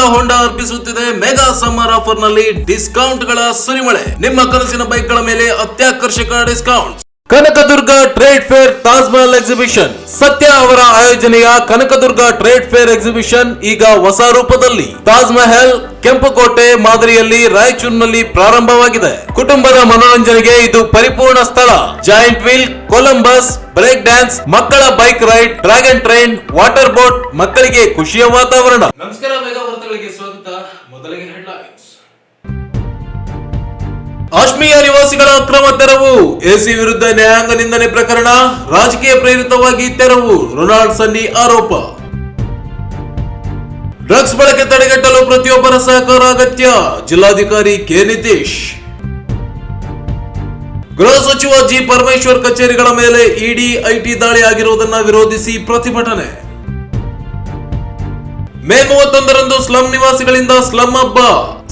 ಹೋಂಡಾ ಅರ್ಪಿಸುತ್ತಿದೆ mega summer ಆಫರ್ನಲ್ಲಿ ಡಿಸ್ಕೌಂಟ್ಗಳ ಸುರಿಮಳೆ. ನಿಮ್ಮ ಕನಸಿನ ಬೈಕ್ಗಳ ಮೇಲೆ ಅತ್ಯಾಕರ್ಷಕ discount Kanakadurga trade fair Taj Mahal exhibition. Satya ಅವರ ಆಯೋಜನೆಯ ಕನಕದುರ್ಗ ಟ್ರೇಡ್ ಫೇರ್ ಎಕ್ಸಿಬಿಷನ್ ಈಗ ಹೊಸ ರೂಪದಲ್ಲಿ. ತಾಜ್ಮಹಲ್ ಕೆಂಪುಕೋಟೆ ಮಾದರಿಯಲ್ಲಿ ರಾಯಚೂರಿನಲ್ಲಿ ಪ್ರಾರಂಭವಾಗಿದೆ. ಕುಟುಂಬದ ಮನೋರಂಜನೆಗೆ ಇದು ಪರಿಪೂರ್ಣ ಸ್ಥಳ. Giant wheel, Columbus, break dance, ಮಕ್ಕಳ bike ride dragon train, water boat, ಮಕ್ಕಳಿಗೆ ಖುಷಿಯ ವಾತಾವರಣ. ನಮಸ್ಕಾರ ಸ್ವಾಗತ. ಮೊದಲಿಗೆ ಕಾಶ್ಮೀರ ನಿವಾಸಿಗಳ ಅಕ್ರಮ ತೆರವು, ಎಸಿ ವಿರುದ್ಧ ನ್ಯಾಯಾಂಗ ನಿಂದನೆ ಪ್ರಕರಣ, ರಾಜಕೀಯ ಪ್ರೇರಿತವಾಗಿ ತೆರವು, ರೊನಾಲ್ಡ್ ಸನ್ನಿ ಆರೋಪ. ಡ್ರಗ್ಸ್ ಬಳಕೆ ತಡೆಗಟ್ಟಲು ಪ್ರತಿಯೊಬ್ಬರ ಸಹಕಾರ ಅಗತ್ಯ, ಜಿಲ್ಲಾಧಿಕಾರಿ ಕೆ ನಿತೀಶ್. ಗೃಹ ಸಚಿವ ಜಿ ಪರಮೇಶ್ವರ್ ಕಚೇರಿಗಳ ಮೇಲೆ ಇಡಿ, ಐಟಿ ದಾಳಿ ಆಗಿರುವುದನ್ನು ವಿರೋಧಿಸಿ ಪ್ರತಿಭಟನೆ. ಮೇ ಮೂವತ್ತೊಂದರಂದು ಸ್ಲಂ ನಿವಾಸಿಗಳಿಂದ ಸ್ಲಂ ಹಬ್ಬ.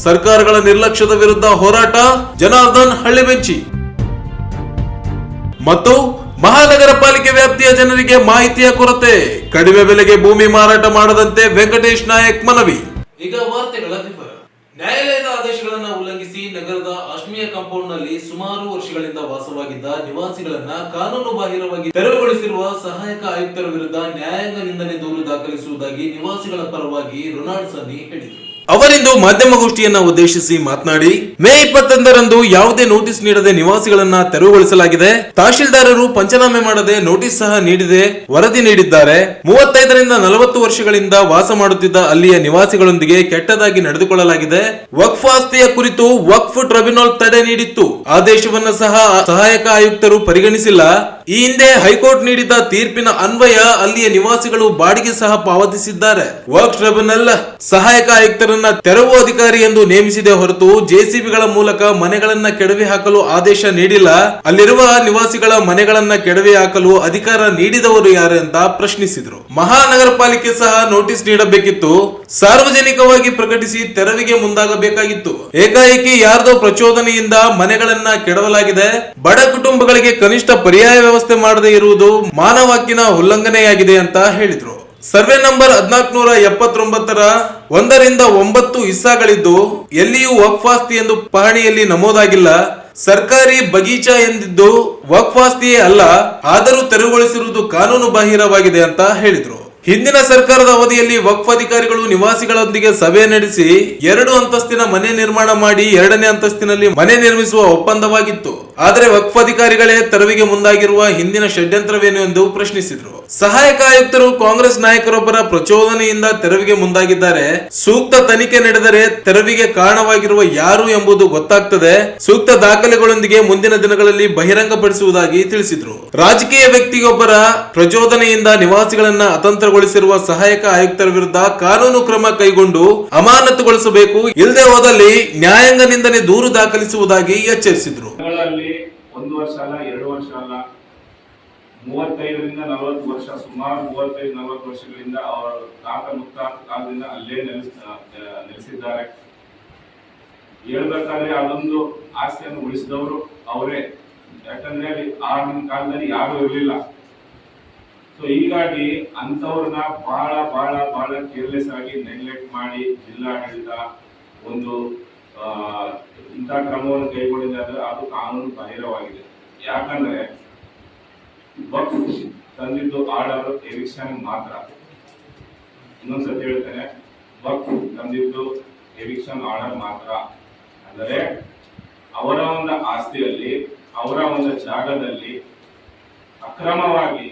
ಸರ್ಕಾರಗಳ ನಿರ್ಲಕ್ಷ್ಯದ ವಿರುದ್ಧ ಹೋರಾಟ, ಜನಾರ್ದನ್ ಹಳ್ಳಿಬೆಂಚಿ ಮತ್ತು ಮಹಾನಗರ ಪಾಲಿಕೆ ವ್ಯಾಪ್ತಿಯ ಜನರಿಗೆ ಮಾಹಿತಿಯ ಕೊರತೆ. ಕಡಿಮೆ ಬೆಲೆಗೆ ಭೂಮಿ ಮಾರಾಟ ಮಾಡದಂತೆ ವೆಂಕಟೇಶ್ ನಾಯಕ್ ಮನವಿ. ಈಗ ವಾರ್ತೆಗಳ ವಿವರ. ನ್ಯಾಯಾಲಯದ ಆದೇಶಗಳನ್ನು ಉಲ್ಲಂಘಿಸಿ ನಗರದ ಕಾಂಪೌಂಡ್ನಲ್ಲಿ ಸುಮಾರು ವರ್ಷಗಳಿಂದ ವಾಸವಾಗಿದ್ದ ನಿವಾಸಿಗಳನ್ನ ಕಾನೂನು ಬಾಹಿರವಾಗಿ ತೆರವುಗೊಳಿಸಿರುವ ಸಹಾಯಕ ಆಯುಕ್ತರ ವಿರುದ್ಧ ನ್ಯಾಯಾಂಗ ನಿಂದನೆ ದೂರು ದಾಖಲಿಸುವುದಾಗಿ ನಿವಾಸಿಗಳ ಪರವಾಗಿ ರೊನಾಲ್ಡ್ ಸನ್ನಿ ಹೇಳಿದರು. ಅವರಿಂದು ಮಾಧ್ಯಮಗೋಷ್ಠಿಯನ್ನ ಉದ್ದೇಶಿಸಿ ಮಾತನಾಡಿ, ಮೇ ಇಪ್ಪತ್ತೊಂದರಂದು ಯಾವುದೇ ನೋಟಿಸ್ ನೀಡದೆ ನಿವಾಸಿಗಳನ್ನ ತೆರವುಗೊಳಿಸಲಾಗಿದೆ. ತಹಶೀಲ್ದಾರರು ಪಂಚನಾಮೆ ಮಾಡದೆ ನೋಟಿಸ್ ಸಹ ನೀಡಿದೆ, ವರದಿ ನೀಡಿದ್ದಾರೆ. ಮೂವತ್ತೈದರಿಂದ ನಲವತ್ತು ವರ್ಷಗಳಿಂದ ವಾಸ ಮಾಡುತ್ತಿದ್ದ ಅಲ್ಲಿಯ ನಿವಾಸಿಗಳೊಂದಿಗೆ ಕೆಟ್ಟದಾಗಿ ನಡೆದುಕೊಳ್ಳಲಾಗಿದೆ. ವಕ್ಫ್ ಆಸ್ತಿಯ ಕುರಿತು ವಕ್ಫ್ ಟ್ರೈಬ್ಯುನಲ್ ತಡೆ ನೀಡಿತ್ತು. ಆದೇಶವನ್ನು ಸಹ ಸಹಾಯಕ ಆಯುಕ್ತರು ಪರಿಗಣಿಸಿಲ್ಲ. ಈ ಹಿಂದೆ ಹೈಕೋರ್ಟ್ ನೀಡಿದ ತೀರ್ಪಿನ ಅನ್ವಯ ಅಲ್ಲಿಯ ನಿವಾಸಿಗಳು ಬಾಡಿಗೆ ಸಹ ಪಾವತಿಸಿದ್ದಾರೆ. ವರ್ಕ್ ಟ್ರೈಬ್ಯುನಲ್ ಸಹಾಯಕ ಆಯುಕ್ತರನ್ನ ತೆರವು ಅಧಿಕಾರಿ ಎಂದು ನೇಮಿಸಿದೆ ಹೊರತು ಜೆಸಿಬಿಗಳ ಮೂಲಕ ಮನೆಗಳನ್ನ ಕೆಡವಿ ಹಾಕಲು ಆದೇಶ ನೀಡಿಲ್ಲ. ಅಲ್ಲಿರುವ ನಿವಾಸಿಗಳ ಮನೆಗಳನ್ನ ಕೆಡವಿ ಹಾಕಲು ಅಧಿಕಾರ ನೀಡಿದವರು ಯಾರು ಅಂತ ಪ್ರಶ್ನಿಸಿದ್ರು. ಮಹಾನಗರ ಪಾಲಿಕೆ ಸಹ ನೋಟಿಸ್ ನೀಡಬೇಕಿತ್ತು. ಸಾರ್ವಜನಿಕವಾಗಿ ಪ್ರಕಟಿಸಿ ತೆರವಿಗೆ ಮುಂದಾಗಬೇಕಾಗಿತ್ತು. ಏಕಾಏಕಿ ಯಾರ್ದೋ ಪ್ರಚೋದನೆಯಿಂದ ಮನೆಗಳನ್ನ ಕೆಡವಲಾಗಿದೆ. ಬಡ ಕುಟುಂಬಗಳಿಗೆ ಕನಿಷ್ಠ ಪರ್ಯಾಯ ವ್ಯವಸ್ಥೆ ಮಾಡದೇ ಇರುವುದು ಮಾನವ ಹಕ್ಕಿನ ಉಲ್ಲಂಘನೆಯಾಗಿದೆ ಅಂತ ಹೇಳಿದ್ರು. ಸರ್ವೆ ನಂಬರ್ ಹದಿನಾಲ್ಕನೂರ ಎಪ್ಪತ್ತೊಂಬತ್ತರ ಒಂದರಿಂದ ಒಂಬತ್ತು ಇಸ್ಸಾಗಳಿದ್ದು ಎಲ್ಲಿಯೂ ವಕ್ಫಾಸ್ತಿ ಎಂದು ಪಹಣಿಯಲ್ಲಿ ನಮೂದಾಗಿಲ್ಲ. ಸರ್ಕಾರಿ ಬಗೀಚಾ ಎಂದಿದ್ದು ವಕ್ಫಾಸ್ತಿಯೇ ಅಲ್ಲ, ಆದರೂ ತೆರವುಗೊಳಿಸಿರುವುದು ಕಾನೂನು ಬಾಹಿರವಾಗಿದೆ ಅಂತ ಹೇಳಿದ್ರು. ಹಿಂದಿನ ಸರ್ಕಾರದ ಅವಧಿಯಲ್ಲಿ ವಕ್ಫ್ ಅಧಿಕಾರಿಗಳು ನಿವಾಸಿಗಳೊಂದಿಗೆ ಸಭೆ ನಡೆಸಿ ಎರಡು ಅಂತಸ್ತಿನ ಮನೆ ನಿರ್ಮಾಣ ಮಾಡಿ ಎರಡನೇ ಅಂತಸ್ತಿನಲ್ಲಿ ಮನೆ ನಿರ್ಮಿಸುವ ಒಪ್ಪಂದವಾಗಿತ್ತು. ಆದರೆ ವಕ್ಫ್ ಅಧಿಕಾರಿಗಳೇ ತೆರವಿಗೆ ಮುಂದಾಗಿರುವ ಹಿಂದಿನ ಷಡ್ಯಂತ್ರವೇನು ಎಂದು ಪ್ರಶ್ನಿಸಿದರು. ಸಹಾಯಕ ಆಯುಕ್ತರು ಕಾಂಗ್ರೆಸ್ ನಾಯಕರೊಬ್ಬರ ಪ್ರಚೋದನೆಯಿಂದ ತೆರವಿಗೆ ಮುಂದಾಗಿದ್ದಾರೆ. ಸೂಕ್ತ ತನಿಖೆ ನಡೆದರೆ ತೆರವಿಗೆ ಕಾರಣವಾಗಿರುವ ಯಾರು ಎಂಬುದು ಗೊತ್ತಾಗ್ತದೆ. ಸೂಕ್ತ ದಾಖಲೆಗಳೊಂದಿಗೆ ಮುಂದಿನ ದಿನಗಳಲ್ಲಿ ಬಹಿರಂಗಪಡಿಸುವುದಾಗಿ ತಿಳಿಸಿದ್ರು. ರಾಜಕೀಯ ವ್ಯಕ್ತಿಗೊಬ್ಬರ ಪ್ರಚೋದನೆಯಿಂದ ನಿವಾಸಿಗಳನ್ನ ಅತಂತ್ರಗೊಳಿಸಿರುವ ಸಹಾಯಕ ಆಯುಕ್ತರ ವಿರುದ್ಧ ಕಾನೂನು ಕ್ರಮ ಕೈಗೊಂಡು ಅಮಾನತುಗೊಳಿಸಬೇಕು ಇಲ್ಲದೆ ಹೋದಲ್ಲಿ ನ್ಯಾಯಾಂಗ ನಿಂದನೆ ದೂರು ದಾಖಲಿಸುವುದಾಗಿ ಎಚ್ಚರಿಸಿದ್ರು. ಒಂದು ವರ್ಷ ಅಲ್ಲ, ಎರಡು ವರ್ಷ ಅಲ್ಲ. ಮೂವತ್ತೈದರಿಂದ ನಲವತ್ತು ವರ್ಷ, ಸುಮಾರು ಮೂವತ್ತೈದು, ನಲವತ್ತು ವರ್ಷಗಳಿಂದ ಅವರ ತಾತ ಮುತ್ತಾತ ಕಾಲದಿಂದ ಅಲ್ಲೇ ನೆಲೆಸ ನೆಲೆಸಿದ್ದಾರೆ. ಹೇಳ್ಬೇಕಾದ್ರೆ ಅದೊಂದು ಆಸ್ತಿಯನ್ನು ಉಳಿಸಿದವರು ಅವರೇ. ಯಾಕಂದ್ರೆ ಅಲ್ಲಿ ಆಗಿನ ಕಾಲದಲ್ಲಿ ಯಾರು ಇರಲಿಲ್ಲ. ಸೊ ಹೀಗಾಗಿ ಅಂಥವ್ರನ್ನ ಬಹಳ ಬಹಳ ಬಹಳ ಕೇರ್ಲೆಸ್ ಆಗಿ ನೆಗ್ಲೆಕ್ಟ್ ಮಾಡಿ ಜಿಲ್ಲಾಡಳಿತ ಒಂದು ಇಂಥ ಕ್ರಮವನ್ನು ಕೈಗೊಂಡಿದೆ ಅಂದರೆ ಅದು ಕಾನೂನು ಬಾಹಿರವಾಗಿದೆ. ಯಾಕಂದ್ರೆ ವಕ್ಫ್ ತಂದಿದ್ದು ಆರ್ಡರ್ ಎವಿಕ್ಷನ್ ಮಾತ್ರ. ಇನ್ನೊಂದ್ಸತಿ ಹೇಳ್ತೇನೆ ವಕ್ಫ್ ತಂದಿದ್ದು ಎವಿಕ್ಷನ್ ಆರ್ಡರ್ ಮಾತ್ರ. ಅಂದರೆ ಅವರ ಒಂದು ಆಸ್ತಿಯಲ್ಲಿ, ಅವರ ಒಂದು ಜಾಗದಲ್ಲಿ ಅಕ್ರಮವಾಗಿ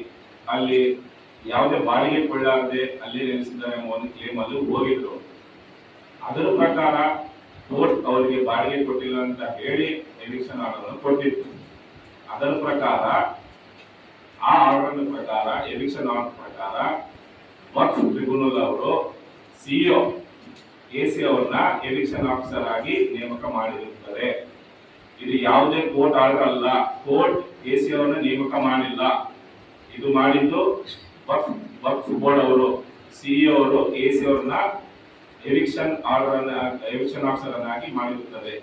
ಅಲ್ಲಿ ಯಾವುದೇ ಬಾಡಿಗೆ ಕೊಳ್ಳಾರದೆ ಅಲ್ಲಿ ನೆಲೆಸಿದ್ದಾರೆ ಎಂಬ ಒಂದು ಕ್ಲೇಮ್ ಅಲ್ಲಿ ಹೋಗಿದ್ರು ಅದರ ಪ್ರಕಾರ ಕೋರ್ಟ್ ಅವರಿಗೆ ಬಾಡಿಗೆ ಕೊಟ್ಟಿಲ್ಲ ಅಂತ ಹೇಳಿ ಎವಿಕ್ಷನ್ ಆರ್ಡರ್ ಕೊಟ್ಟಿತ್ತು. ಅದರ ಪ್ರಕಾರ, ಆ ಆರ್ಡರ್ ಪ್ರಕಾರ ಎವಿಕ್ಷನ್ ಆರ್ಡರ್ ಪ್ರಕಾರ ವಕ್ಫ್ ಟ್ರಿಬ್ಯುನಲ್ ಅವರು ಸಿಇಒ ಎ ಸಿ ಅವರನ್ನ ಎವಿಕ್ಷನ್ ಆಫೀಸರ್ ಆಗಿ ನೇಮಕ ಮಾಡಿರುತ್ತಾರೆ. ಇದು ಯಾವುದೇ ಕೋರ್ಟ್ ಆರ್ಡರ್ ಅಲ್ಲ. ಕೋರ್ಟ್ ಎ ಸಿ ಅವರನ್ನ ನೇಮಕ ಮಾಡಿಲ್ಲ. ಇದು ಮಾಡಿದ್ದು ವಕ್ಫ್ ವಕ್ಫ್ ಬೋರ್ಡ್ ಅವರು ಸಿಇಒ ಅವರು ಎ ಸಿ ಅವರನ್ನ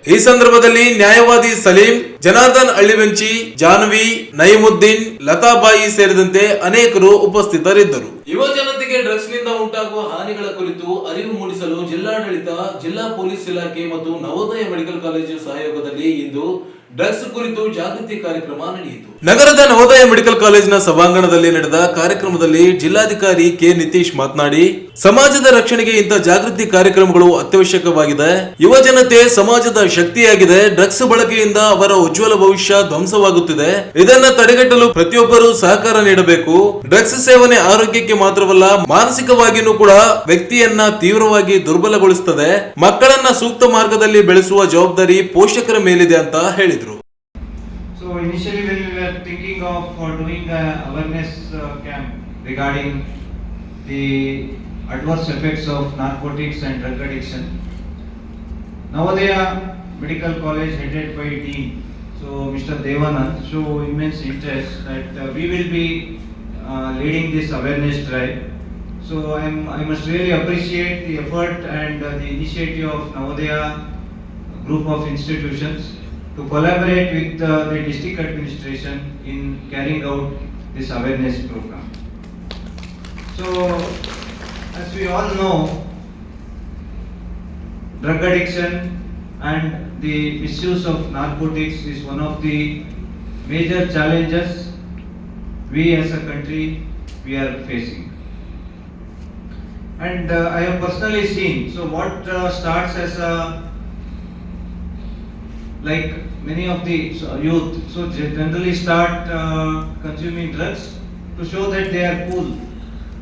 ಈ ಸಂದರ್ಭದಲ್ಲಿ ನ್ಯಾಯವಾದಿ ಸಲೀಂ ಜನಾರ್ದನ್ ಅಳ್ಳಿವೆಂಚಿ ಜಾನ್ವಿ ನೈಮುದ್ದೀನ್ ಲತಾಬಾಯಿ ಸೇರಿದಂತೆ ಅನೇಕರು ಉಪಸ್ಥಿತರಿದ್ದರು. ಯುವ ಜನತೆಗೆ ಡ್ರಗ್ಸ್ನಿಂದ ಉಂಟಾಗುವ ಹಾನಿಗಳ ಕುರಿತು ಅರಿವು ಮೂಡಿಸಲು ಜಿಲ್ಲಾಡಳಿತ ಜಿಲ್ಲಾ ಪೊಲೀಸ್ ಇಲಾಖೆ ಮತ್ತು ನವೋದಯ ಮೆಡಿಕಲ್ ಕಾಲೇಜು ಸಹಯೋಗದಲ್ಲಿ ಇಂದು ಡ್ರಗ್ಸ್ ಕುರಿತು ಜಾಗೃತಿ ಕಾರ್ಯಕ್ರಮ ನಡೆಯಿತು. ನಗರದ ನವೋದಯ ಮೆಡಿಕಲ್ ಕಾಲೇಜಿನ ಸಭಾಂಗಣದಲ್ಲಿ ನಡೆದ ಕಾರ್ಯಕ್ರಮದಲ್ಲಿ ಜಿಲ್ಲಾಧಿಕಾರಿ ಕೆ ನಿತೀಶ್ ಮಾತನಾಡಿ ಸಮಾಜದ ರಕ್ಷಣೆಗೆ ಇಂಥ ಜಾಗೃತಿ ಕಾರ್ಯಕ್ರಮಗಳು ಅತ್ಯವಶ್ಯಕವಾಗಿದೆ. ಯುವ ಜನತೆ ಸಮಾಜದ ಶಕ್ತಿಯಾಗಿದೆ. ಡ್ರಗ್ಸ್ ಬಳಕೆಯಿಂದ ಅವರ ಉಜ್ವಲ ಭವಿಷ್ಯ ಧ್ವಂಸವಾಗುತ್ತಿದೆ. ಇದನ್ನ ತಡೆಗಟ್ಟಲು ಪ್ರತಿಯೊಬ್ಬರು ಸಹಕಾರ ನೀಡಬೇಕು. ಡ್ರಗ್ಸ್ ಸೇವನೆ ಆರೋಗ್ಯಕ್ಕೆ ಮಾತ್ರವಲ್ಲ ಮಾನಸಿಕವಾಗಿಯೂ ಕೂಡ ವ್ಯಕ್ತಿಯನ್ನ ತೀವ್ರವಾಗಿ ದುರ್ಬಲಗೊಳಿಸುತ್ತದೆ ಮಕ್ಕಳನ್ನ ಸೂಕ್ತ ಮಾರ್ಗದಲ್ಲಿ ಬೆಳೆಸುವ ಜವಾಬ್ದಾರಿ ಪೋಷಕರ ಮೇಲಿದೆ ಅಂತ ಹೇಳಿದ್ರು. Uh, the uh, adverse effects of narcotics and drug addiction, Navodaya Medical College headed by Dean, so Mr. Devanand, show immense interest that uh, we will be uh, leading this awareness drive. So I am, I must really appreciate the effort and uh, the initiative of Navodaya group of institutions to collaborate with uh, the district administration in carrying out this awareness program. So, as we all know, drug addiction and the misuse of narcotics is one of the major challenges we as a country we are facing. And uh, I have personally seen, so what uh, starts as a like many of the youth so generally start uh, consuming drugs to show that they are cool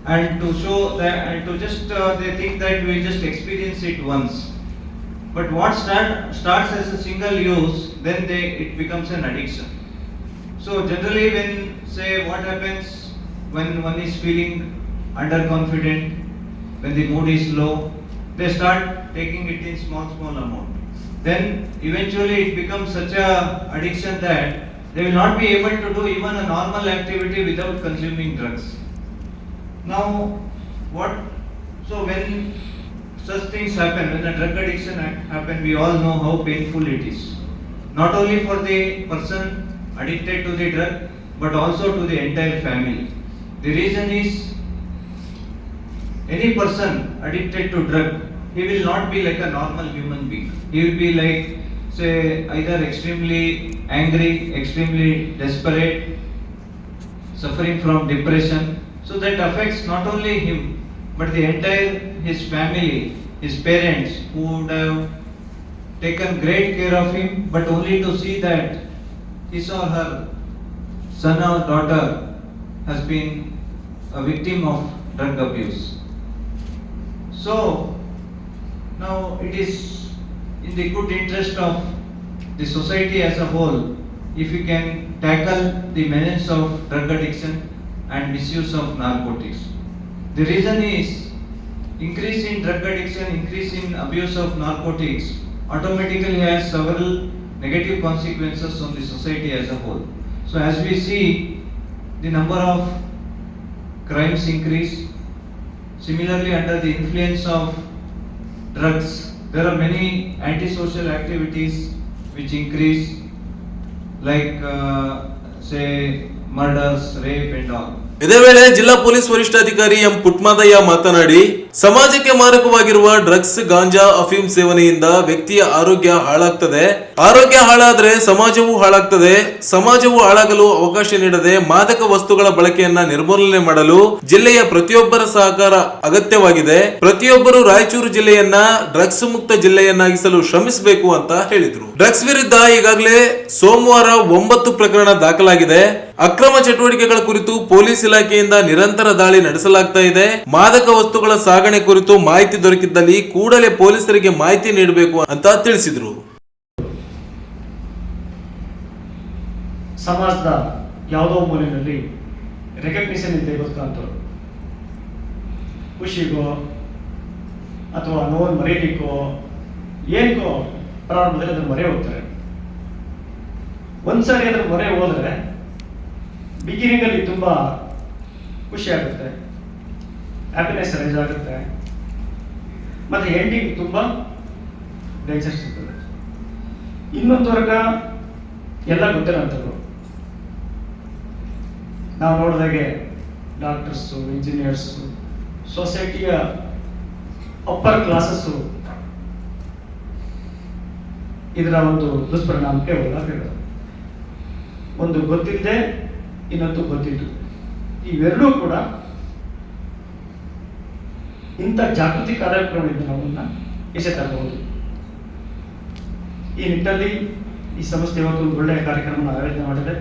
and to show that and to just uh, they think that we just experience it once. But what start starts as a single use then they it becomes an addiction. So generally when say what happens when one is feeling underconfident when the mood is low they start taking it in small small amount. Then eventually it becomes such a addiction that they will not be able to do even a normal activity without consuming drugs now what so when such things happen when the drug addiction ha- happen we all know how painful it is. Not only for the person addicted to the drug but also to the entire family. The reason is any person addicted to drug he will not be like a normal human being. He will be like say either extremely angry extremely desperate suffering from depression so that affects not only him but the entire his family his parents who would have taken great care of him but only to see that his or her son or daughter has been a victim of drug abuse. So now it is in the good interest of the society as a whole if we can tackle the menace of drug addiction and misuse of narcotics. The reason is increase in drug addiction, increase in abuse of narcotics automatically has several negative consequences on the society as a whole. So as we see the number of crimes increase, similarly under the influence of drugs, there are many antisocial activities which increase like uh, say murders, rape and all. ಇದೇ ವೇಳೆ ಜಿಲ್ಲಾ police ವರಿಷ್ಠಾಧಿಕಾರಿ M ಪುಟ್ಮಾದಯ್ಯ ಮಾತನಾಡಿ, ಸಮಾಜಕ್ಕೆ ಮಾರಕವಾಗಿರುವ drugs, ಗಾಂಜಾ ಅಫೀಮ್ ಸೇವನೆಯಿಂದ ವ್ಯಕ್ತಿಯ ಆರೋಗ್ಯ ಹಾಳಾಗ್ತದೆ. ಆರೋಗ್ಯ ಹಾಳಾದ್ರೆ ಸಮಾಜವೂ ಹಾಳಾಗ್ತದೆ. ಸಮಾಜವು ಹಾಳಾಗಲು ಅವಕಾಶ ನೀಡದೆ ಮಾದಕ ವಸ್ತುಗಳ ಬಳಕೆಯನ್ನ ನಿರ್ಮೂಲನೆ ಮಾಡಲು ಜಿಲ್ಲೆಯ ಪ್ರತಿಯೊಬ್ಬರ ಸಹಕಾರ ಅಗತ್ಯವಾಗಿದೆ. ಪ್ರತಿಯೊಬ್ಬರು ರಾಯಚೂರು ಜಿಲ್ಲೆಯನ್ನ ಡ್ರಗ್ಸ್ ಮುಕ್ತ ಜಿಲ್ಲೆಯನ್ನಾಗಿಸಲು ಶ್ರಮಿಸಬೇಕು ಅಂತ ಹೇಳಿದ್ರು. ಡ್ರಗ್ಸ್ ವಿರುದ್ಧ ಈಗಾಗಲೇ ಸೋಮವಾರ ಒಂಬತ್ತು ಪ್ರಕರಣ ದಾಖಲಾಗಿದೆ. ಅಕ್ರಮ ಚಟುವಟಿಕೆಗಳ ಕುರಿತು ಪೊಲೀಸ್ ಇಲಾಖೆಯಿಂದ ನಿರಂತರ ದಾಳಿ ನಡೆಸಲಾಗ್ತಾ ಇದೆ. ಮಾದಕ ವಸ್ತುಗಳ ಸಾಗಣೆ ಕುರಿತು ಮಾಹಿತಿ ದೊರಕಿದ್ದಲ್ಲಿ ಕೂಡಲೇ ಪೊಲೀಸರಿಗೆ ಮಾಹಿತಿ ನೀಡಬೇಕು ಅಂತ ತಿಳಿಸಿದ್ರು. ಸಮಾಜದ ಯಾವುದೋ ಮೂಲೆಯಲ್ಲಿ ರೆಕಗ್ನಿಷನ್ ಇದ್ದೇ ಬದುಕಂಥವ್ರು ಖುಷಿಗೋ ಅಥವಾ ನೋವು ಮರೀಲಿಕ್ಕೋ, ಏನ್ಕೋ ಪ್ರಾರಂಭದಲ್ಲಿ ಅದನ್ನು ಮೊರೆ ಹೋಗ್ತಾರೆ. ಒಂದ್ಸರಿ ಅದ್ರ ಮೊರೆ ಹೋದರೆ ಬಿಗಿನಿಂಗ್ ಅಲ್ಲಿ ತುಂಬಾ ಖುಷಿ ಆಗುತ್ತೆ ಹ್ಯಾಪಿನೆಸ್ ರೈಸ್ ಆಗುತ್ತೆ, ಮತ್ತೆ ಎಂಡಿಂಗ್ ತುಂಬಾ ಡೈಜೆಸ್ಟ್ ಇನ್ನೊಂದು ವರ್ಗ ಎಲ್ಲ ಗೊತ್ತಿರೋಂಥವ್ರು ನಾವು ನೋಡಿದಾಗೆ ಡಾಕ್ಟರ್ಸು ಇಂಜಿನಿಯರ್ಸು ಸೊಸೈಟಿಯ ಅಪ್ಪರ್ ಕ್ಲಾಸಸ್ಸು ಇದರ ಒಂದು ದುಷ್ಪರಿಣಾಮಕ್ಕೆ ಒಳಗಾಗಿರೋದು ಒಂದು ಗೊತ್ತಿದ್ದೆ ಇನ್ನೊಂದು ಗೊತ್ತಿತ್ತು ಇವೆರಡೂ ಕೂಡ ಇಂಥ ಜಾಗೃತಿ ಕಾರ್ಯಕ್ರಮದಿಂದ ನಮ್ಮನ್ನ ಎಸೆ ತರಬಹುದು. ಈ ನಿಟ್ಟಿನಲ್ಲಿ ಈ ಸಂಸ್ಥೆ ಒಂದು ಒಳ್ಳೆಯ ಕಾರ್ಯಕ್ರಮ ಆಯೋಜನೆ ಮಾಡಿದೆ.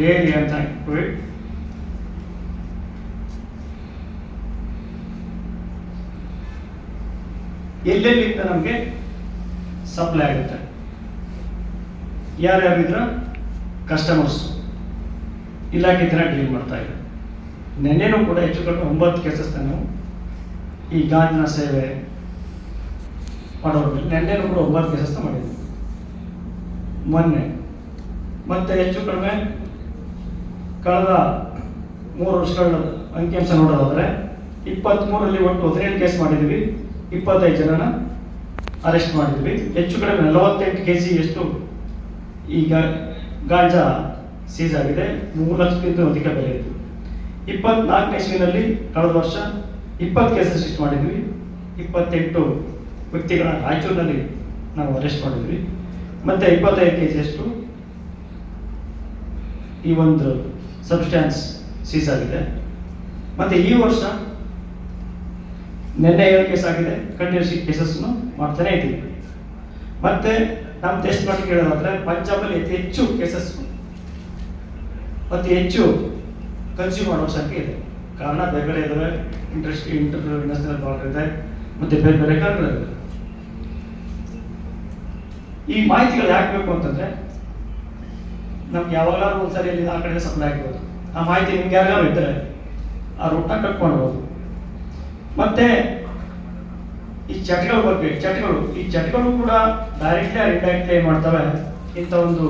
ರೇಲಿ ಅಂತ ಕೋವಿಡ್ ಎಲ್ಲೆಲ್ಲಿಂದ ನಮಗೆ ಸಪ್ಲೈ ಆಗುತ್ತೆ? ಯಾರ್ಯಾರಿದ್ರ ಕಸ್ಟಮರ್ಸ್ ಇಲಾಖೆ ಥರ ಡೀಲ್ ಮಾಡ್ತಾ ಇದೆ. ನೆನ್ನೆನೂ ಕೂಡ ಹೆಚ್ಚು ಕಡಿಮೆ ಒಂಬತ್ತು ಕೇಸಸ್ ನಾವು ಈ ಗಾಜಿನ ಸೇವೆ ಮಾಡೋರು ನೆನ್ನೆನೂ ಕೂಡ ಒಂಬತ್ತು ಕೇಸಸ್ನ ಮಾಡಿದ್ವಿ. ಮೊನ್ನೆ. ಮತ್ತೆ ಹೆಚ್ಚು ಕಡಿಮೆ ಕಳೆದ ಮೂರು ವರ್ಷಗಳ ಅಂಕಿಅಂಶ ನೋಡೋದಾದ್ರೆ ಇಪ್ಪತ್ತ್ಮೂರರಲ್ಲಿ ಒಟ್ಟು ಹದಿನೇಳು ಕೇಸ್ ಮಾಡಿದ್ವಿ. ಇಪ್ಪತ್ತೈದು ಜನನ ಅರೆಸ್ಟ್ ಮಾಡಿದ್ವಿ. ಹೆಚ್ಚು ಕಡಿಮೆ ನಲವತ್ತೆಂಟು ಕೆ ಜಿ ಎಷ್ಟು ಈಗ ಗಾಂಜಾ ಸೀಸ್ ಆಗಿದೆ. ಮೂರು ಲಕ್ಷಕ್ಕಿಂತ ಅಧಿಕ ಬೆಲೆ ಇತ್ತು ಇಪ್ಪತ್ನಾಲ್ಕನೇ ಇಸ್ವಿನಲ್ಲಿ ಕಳೆದ ವರ್ಷ ಇಪ್ಪತ್ತು ಕೇಸಸ್ ಇಷ್ಟು ಮಾಡಿದ್ವಿ. ಇಪ್ಪತ್ತೆಂಟು ವ್ಯಕ್ತಿಗಳ ರಾಯಚೂರಿನಲ್ಲಿ ನಾವು ಅರೆಸ್ಟ್ ಮಾಡಿದ್ವಿ. ಮತ್ತೆ ಇಪ್ಪತ್ತೈದು ಕೆ ಜಿಯಷ್ಟು ಈ ಒಂದು ಸಬ್ಸ್ಟ್ಯಾನ್ಸ್ ಸೀಸ್ ಆಗಿದೆ. ಮತ್ತೆ ಈ ವರ್ಷ ನಿನ್ನೆ ಏಳು ಕೇಸ್ ಆಗಿದೆ ಕಂಟಿನ್ಯೂಸ್ ಕೇಸಸ್ನು ಮಾಡ್ತಾನೆ ಇದ್ದೀವಿ. ಮತ್ತೆ ನಮ್ಮ ಟೆಸ್ಟ್ ಮಾಡಿ ಕೇಳೋದಾದ್ರೆ ಪಂಜಾಬಲ್ಲಿ ಅತಿ ಹೆಚ್ಚು ಕೇಸಸ್ ಅತಿ ಹೆಚ್ಚು ಕನ್ಸ್ಯೂಮ್ ಮಾಡೋ ಸಂಖ್ಯೆ ಇದೆ. ಕಾರಣ ಬೇರೆ ಬೇರೆ ಇದಾವೆ. ಇಂಟ್ರೆಸ್ಟ್ ಇಂಟರ್ ನ್ಯಾಷನಲ್ ಬಾರ್ಡರ್ ಇದೆ, ಮತ್ತೆ ಬೇರೆ ಬೇರೆ ಕಾರಣಗಳಿವೆ. ಈ ಮಾಹಿತಿಗಳು ಯಾಕೆ ಬೇಕು ಅಂತಂದ್ರೆ, ನಮ್ಗೆ ಯಾವಾಗಲಾದ್ರೂ ಒಂದ್ಸರಿ ಆ ಕಡೆ ಸಪ್ಲೈ ಆಗ್ಬೋದು. ಆ ಮಾಹಿತಿ ನಿಮ್ಗೆ ಯಾರಿಗಾರು ಇದ್ರೆ, ಆ ರೂಟ್ನ ಕಟ್ ಮತ್ತೆ ಈ ಚಟಗಳ ಬಗ್ಗೆ ಚಟಗಳು, ಈ ಚಟಗಳು ಕೂಡ ಡೈರೆಕ್ಟ್ಲಿ ಇಂಡೈರೆಕ್ಟ್ಲಿ ಏನ್ ಮಾಡ್ತವೆ. ಇಂಥ ಒಂದು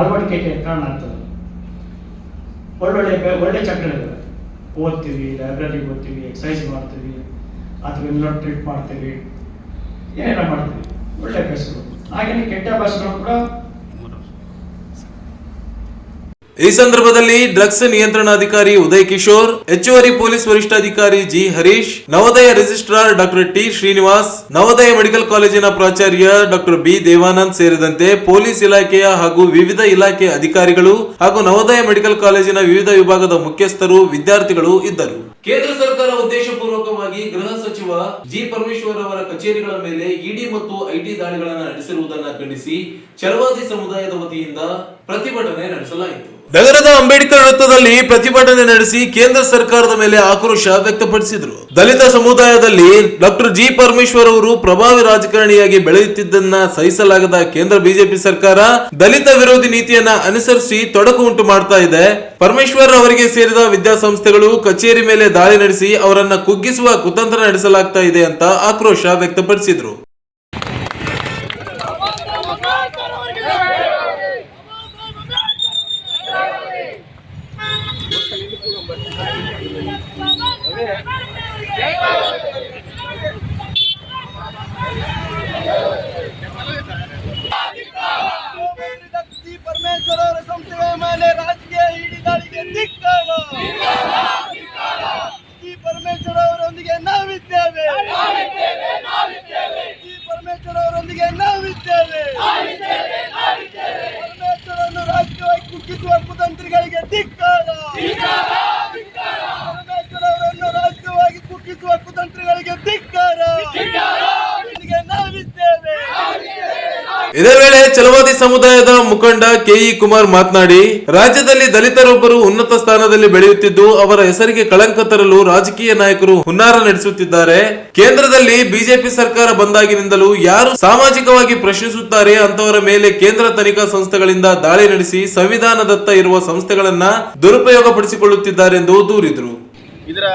ಅಳವಡಿಕೆಗೆ ಕಾರಣ ಆಗ್ತದೆ. ಒಳ್ಳೊಳ್ಳೆ ಒಳ್ಳೆ ಚಟಗಳಿವೆ. ಓದ್ತೀವಿ ಲೈಬ್ರರಿಗೆ ಓದ್ತೀವಿ ಎಕ್ಸಸೈಸ್ ಮಾಡ್ತೀವಿ, ಅಥವಾ ಎಲ್ಲ ಟ್ರೀಟ್ ಮಾಡ್ತೀವಿ, ಏನೇನೋ ಮಾಡ್ತೀವಿ. ಒಳ್ಳೆ ಅಭ್ಯಾಸಗಳು ಹಾಗೆಯೇ ಕೆಟ್ಟ ಅಭ್ಯಾಸಗಳು ಕೂಡ ಈ ಸಂದರ್ಭದಲ್ಲಿ ಡ್ರಗ್ಸ್ ನಿಯಂತ್ರಣಾಧಿಕಾರಿ ಉದಯ್ ಕಿಶೋರ್, ಹೆಚ್ಚುವರಿ ಪೊಲೀಸ್ ವರಿಷ್ಠಾಧಿಕಾರಿ G Harish, Navodaya registrar doctor T Srinivas, Navodaya medical ಕಾಲೇಜಿನ ಪ್ರಾಚಾರ್ಯ ಡಾಕ್ಟರ್ ಬಿ ದೇವಾನಂದ್ ಸೇರಿದಂತೆ ಪೊಲೀಸ್ ಇಲಾಖೆಯ ಹಾಗೂ ವಿವಿಧ ಇಲಾಖೆ ಅಧಿಕಾರಿಗಳು ಹಾಗೂ ನವೋದಯ ಮೆಡಿಕಲ್ ಕಾಲೇಜಿನ ವಿವಿಧ ವಿಭಾಗದ ಮುಖ್ಯಸ್ಥರು, ವಿದ್ಯಾರ್ಥಿಗಳು ಇದ್ದರು. ಕೇಂದ್ರ ಸರ್ಕಾರ ಉದ್ದೇಶಪೂರ್ವಕವಾಗಿ ಗೃಹ ಸಚಿವ ಜಿ ಪರಮೇಶ್ವರ್ ಅವರ ಕಚೇರಿಗಳ ಮೇಲೆ ಇಡಿ ಮತ್ತು ಐಟಿ ದಾಳಿಗಳನ್ನು ನಡೆಸಿರುವುದನ್ನು ಖಂಡಿಸಿ ಚರವಾದಿ ಸಮುದಾಯದ ವತಿಯಿಂದ ಪ್ರತಿಭಟನೆ ನಡೆಸಲಾಯಿತು. ನಗರದ ಅಂಬೇಡ್ಕರ್ ವೃತ್ತದಲ್ಲಿ ಪ್ರತಿಭಟನೆ ನಡೆಸಿ ಕೇಂದ್ರ ಸರ್ಕಾರದ ಮೇಲೆ ಆಕ್ರೋಶ ವ್ಯಕ್ತಪಡಿಸಿದರು. ದಲಿತ ಸಮುದಾಯದಲ್ಲಿ ಡಾಕ್ಟರ್ ಜಿ ಪರಮೇಶ್ವರ್ ಅವರು ಪ್ರಭಾವಿ ರಾಜಕಾರಣಿಯಾಗಿ ಬೆಳೆಯುತ್ತಿದ್ದನ್ನ ಸಹಿಸಲಾಗದ ಕೇಂದ್ರ ಬಿಜೆಪಿ ಸರ್ಕಾರ ದಲಿತ ವಿರೋಧಿ ನೀತಿಯನ್ನ ಅನುಸರಿಸಿ ತೊಡಕು ಉಂಟು ಮಾಡ್ತಾ ಇದೆ. ಪರಮೇಶ್ವರ್ ಅವರಿಗೆ ಸೇರಿದ ವಿದ್ಯಾಸಂಸ್ಥೆಗಳು ಕಚೇರಿ ಮೇಲೆ ದಾಳಿ ನಡೆಸಿ ಅವರನ್ನ ಕುಗ್ಗಿಸುವ ಕುತಂತ್ರ ನಡೆಸಲಾಗ್ತಾ ಇದೆ ಅಂತ ಆಕ್ರೋಶ ವ್ಯಕ್ತಪಡಿಸಿದ್ರು ಜಿ ಪರಮೇಶ್ವರ ಅವರ ಸಂಸ್ಥೆಗಳ ಮೇಲೆ ರಾಜಕೀಯ ಹಿಡಿದಾಳಿಗೆ ಧಿಕ್ಕಾರ ಜಿ ಪರಮೇಶ್ವರ ಅವರೊಂದಿಗೆ ನಾವಿದ್ದೇವೆ ಜಿ ಪರಮೇಶ್ವರ ಅವರೊಂದಿಗೆ ನಾವಿದ್ದೇವೆ ಪರಮೇಶ್ವರನ್ನು ರಾಜಕೀಯವಾಗಿ ಕುಗ್ಗಿಸುವ ಕುತಂತ್ರಿಗಳಿಗೆ ಧಿಕ್ಕಾರ ಪರಮೇಶ್ವರ ಅವರನ್ನು ರಾಜಕೀಯವಾಗಿ ಕುಗ್ಗಿಸುವ ಕುತಂತ್ರಿಗಳಿಗೆ ಧಿಕ್ಕಾರ ಅವರೊಂದಿಗೆ ನಾವಿದ್ದೇವೆ ಇದೇ ವೇಳೆ ಚಲವಾದಿ ಸಮುದಾಯದ ಮುಖಂಡ ಕೆಇ ಕುಮಾರ್ ಮಾತನಾಡಿ, ರಾಜ್ಯದಲ್ಲಿ ದಲಿತರೊಬ್ಬರು ಉನ್ನತ ಸ್ಥಾನದಲ್ಲಿ ಬೆಳೆಯುತ್ತಿದ್ದು, ಅವರ ಹೆಸರಿಗೆ ಕಳಂಕ ತರಲು ರಾಜಕೀಯ ನಾಯಕರು ಹುನ್ನಾರ ನಡೆಸುತ್ತಿದ್ದಾರೆ. ಕೇಂದ್ರದಲ್ಲಿ ಬಿಜೆಪಿ ಸರ್ಕಾರ ಬಂದಾಗಿನಿಂದಲೂ ಯಾರು ಸಾಮಾಜಿಕವಾಗಿ ಪ್ರಶ್ನಿಸುತ್ತಾರೆ ಅಂತವರ ಮೇಲೆ ಕೇಂದ್ರ ತನಿಖಾ ಸಂಸ್ಥೆಗಳಿಂದ ದಾಳಿ ನಡೆಸಿ ಸಂವಿಧಾನದತ್ತ ಇರುವ ಸಂಸ್ಥೆಗಳನ್ನ ದುರುಪಯೋಗಪಡಿಸಿಕೊಳ್ಳುತ್ತಿದ್ದಾರೆಂದು ದೂರಿದರು. ಇದರ